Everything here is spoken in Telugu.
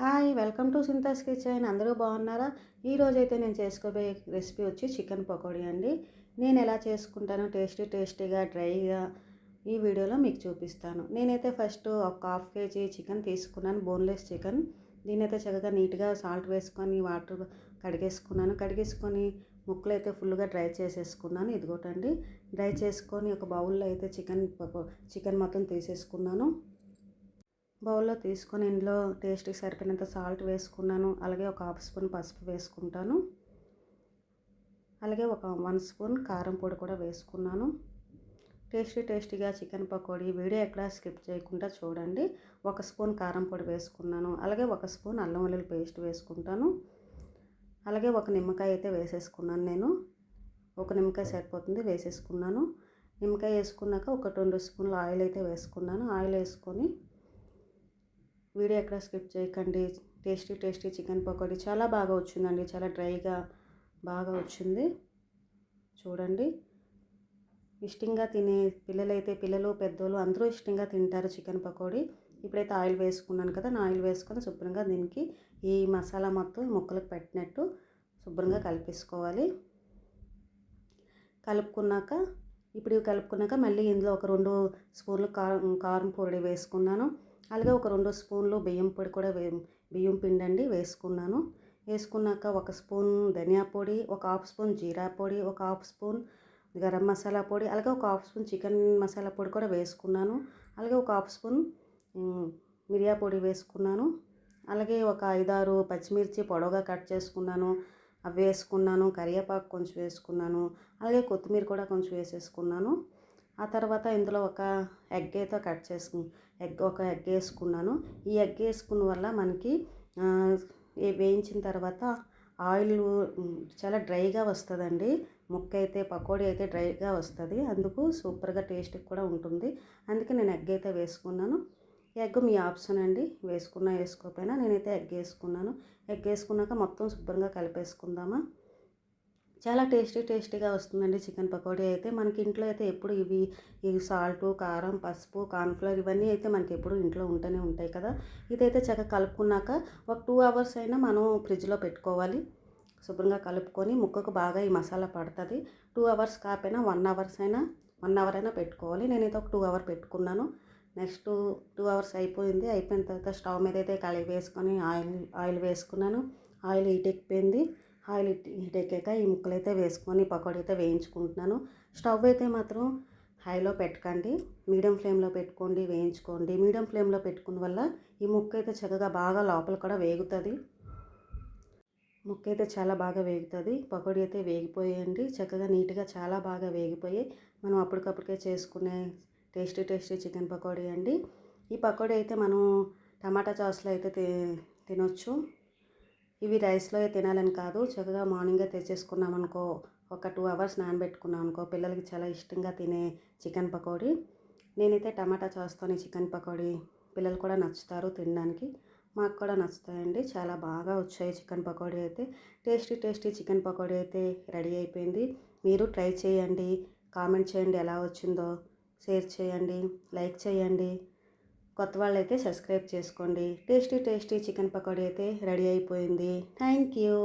Hi welcome to Sintha's kitchen. అందరూ బాగున్నారా? ఈరోజు అయితే నేను చేసుకోబోయే రెసిపీ వచ్చి చికెన్ పకోడీ అండి. నేను ఎలా చేసుకుంటానో టేస్టీ టేస్టీగా డ్రైగా ఈ వీడియోలో మీకు చూపిస్తాను. నేనైతే ఫస్ట్ ఒక హాఫ్ కేజీ చికెన్ తీసుకున్నాను బోన్లెస్ చికెన్. దీనైతే చక్కగా నీట్గా సాల్ట్ వేసుకొని వాటర్ కడిగేసుకున్నాను. కడిగేసుకొని ముక్కలు అయితే ఫుల్గా డ్రై చేసేసుకున్నాను. ఇదిగోటండి. డ్రై చేసుకొని ఒక బౌల్లో అయితే చికెన్ చికెన్ మొత్తం తీసేసుకున్నాను. బౌల్లో తీసుకొని ఇందులో టేస్ట్కి సరిపోయినంత సాల్ట్ వేసుకున్నాను. అలాగే ఒక హాఫ్ స్పూన్ పసుపు వేసుకుంటాను. అలాగే ఒక వన్ స్పూన్ కారం పొడి కూడా వేసుకున్నాను. టేస్టీ టేస్టీగా చికెన్ పకోడీ వీడియో ఎక్కడ స్కిప్ చేయకుండా చూడండి. ఒక స్పూన్ కారం పొడి వేసుకున్నాను. అలాగే ఒక స్పూన్ అల్లం వెల్లుల్లి పేస్ట్ వేసుకుంటాను. అలాగే ఒక నిమ్మకాయ అయితే వేసేసుకున్నాను నేను. ఒక నిమ్మకాయ సరిపోతుంది వేసేసుకున్నాను. నిమ్మకాయ వేసుకున్నాక ఒక రెండు స్పూన్లు ఆయిల్ అయితే వేసుకున్నాను. ఆయిల్ వేసుకొని వీడియో ఎక్కడ స్కిప్ చేయకండి. టేస్టీ టేస్టీ చికెన్ పకోడీ చాలా బాగా వచ్చిందండి. చాలా డ్రైగా బాగా వచ్చింది. చూడండి. ఇష్టంగా తినే పిల్లలైతే పిల్లలు పెద్దోళ్ళు అందరూ ఇష్టంగా తింటారు చికెన్ పకోడీ. ఇప్పుడైతే ఆయిల్ వేసుకున్నాను కదా నా ఆయిల్ వేసుకొని శుభ్రంగా దీనికి ఈ మసాలా మొత్తం ముక్కలకు పెట్టినట్టు శుభ్రంగా కలిపేసుకోవాలి. కలుపుకున్నాక ఇప్పుడు ఇవి కలుపుకున్నాక మళ్ళీ ఇందులో ఒక రెండు స్పూన్లు కారం కారం పొడి వేసుకున్నాను. అలాగే ఒక రెండు స్పూన్లు బియ్యం పొడి కూడా వే బియ్యం పిండి అండి వేసుకున్నాను. వేసుకున్నాక ఒక స్పూన్ ధనియా పొడి ఒక హాఫ్ స్పూన్ జీరా పొడి ఒక హాఫ్ స్పూన్ గరం మసాలా పొడి అలాగే ఒక హాఫ్ స్పూన్ చికెన్ మసాలా పొడి కూడా వేసుకున్నాను. అలాగే ఒక హాఫ్ స్పూన్ మిరియా పొడి వేసుకున్నాను. అలాగే ఒక ఐదారు పచ్చిమిర్చి పొడవుగా కట్ చేసుకున్నాను. అవి వేసుకున్నాను. కరివేపాకు కొంచెం వేసుకున్నాను. అలాగే కొత్తిమీర కూడా కొంచెం వేసేసుకున్నాను. ఆ తర్వాత ఇందులో ఒక ఎగ్ అయితే కట్ చేసుకు ఎగ్ ఒక ఎగ్ వేసుకున్నాను. ఈ ఎగ్ వేసుకున్న వల్ల మనకి వేయించిన తర్వాత ఆయిల్ చాలా డ్రైగా వస్తుందండి. ముక్క అయితే పకోడీ అయితే డ్రైగా వస్తుంది. అందుకు సూపర్గా టేస్ట్ కూడా ఉంటుంది. అందుకే నేను ఎగ్ అయితే వేసుకున్నాను. ఎగ్ మీ ఆప్షన్ అండి. వేసుకున్నా వేసుకోకపోయినా నేనైతే ఎగ్ వేసుకున్నాను. ఎగ్ వేసుకున్నాక మొత్తం శుభ్రంగా కలిపేసుకుందామా? చాలా టేస్టీ టేస్టీగా వస్తుందండి చికెన్ పకోడీ అయితే. మనకి ఇంట్లో అయితే ఎప్పుడు ఇవి ఇవి సాల్ట్ కారం పసుపు కార్న్ఫ్లవర్ ఇవన్నీ అయితే మనకి ఎప్పుడు ఇంట్లో ఉంటూనే ఉంటాయి కదా. ఇదైతే చక్కగా కలుపుకున్నాక ఒక టూ అవర్స్ అయినా మనం ఫ్రిడ్జ్లో పెట్టుకోవాలి. శుభ్రంగా కలుపుకొని ముక్కకు బాగా ఈ మసాలా పడుతుంది. టూ అవర్స్ కాకపోయినా వన్ అవర్స్ అయినా వన్ అవర్ అయినా పెట్టుకోవాలి. నేనైతే ఒక టూ అవర్ పెట్టుకున్నాను. నెక్స్ట్ టూ అవర్స్ అయిపోయింది. అయిపోయిన తర్వాత స్టవ్ మీద అయితే కలిపి వేసుకొని ఆయిల్ ఆయిల్ వేసుకున్నాను. ఆయిల్ హీట్ ఎక్కిపోయింది. ఆయిల్ హీట్ ఎక్కాక ఈ ముక్కలు అయితే వేసుకొని పకోడీ అయితే వేయించుకుంటున్నాను. స్టవ్ అయితే మాత్రం హైలో పెట్టకండి. మీడియం ఫ్లేమ్లో పెట్టుకోండి వేయించుకోండి. మీడియం ఫ్లేమ్లో పెట్టుకున్న వల్ల ఈ ముక్క అయితే చక్కగా బాగా లోపల కూడా వేగుతుంది. ముక్క అయితే చాలా బాగా వేగుతుంది. పకోడీ అయితే వేగిపోయాయండి చక్కగా నీట్గా చాలా బాగా వేగిపోయి మనం అప్పటికప్పటికే చేసుకునే టేస్టీ టేస్టీ చికెన్ పకోడీ అండి. ఈ పకోడీ అయితే మనం టమాటా సాస్లో అయితే తినొచ్చు. ఇవి రైస్లో తినాలని కాదు చక్కగా మార్నింగే తెచ్చేసుకున్నాం అనుకో ఒక టూ అవర్స్ నానబెట్టుకున్నాం అనుకో పిల్లలకి చాలా ఇష్టంగా తినే చికెన్ పకోడీ. నేనైతే టమాటా చేస్తాను చికెన్ పకోడీ. పిల్లలు కూడా నచ్చుతారు తినడానికి. మాకు కూడా నచ్చుతాయండి. చాలా బాగా వచ్చాయి చికెన్ పకోడీ అయితే. టేస్టీ టేస్టీ చికెన్ పకోడీ అయితే రెడీ అయిపోయింది. మీరు ట్రై చేయండి. కామెంట్ చేయండి ఎలా వచ్చిందో. షేర్ చేయండి. లైక్ చేయండి. కొత్త వాళ్ళు అయితే సబ్స్క్రైబ్ చేసుకోండి. టేస్టీ టేస్టీ చికెన్ పకోడీ అయితే రెడీ అయిపోయింది. Thank you.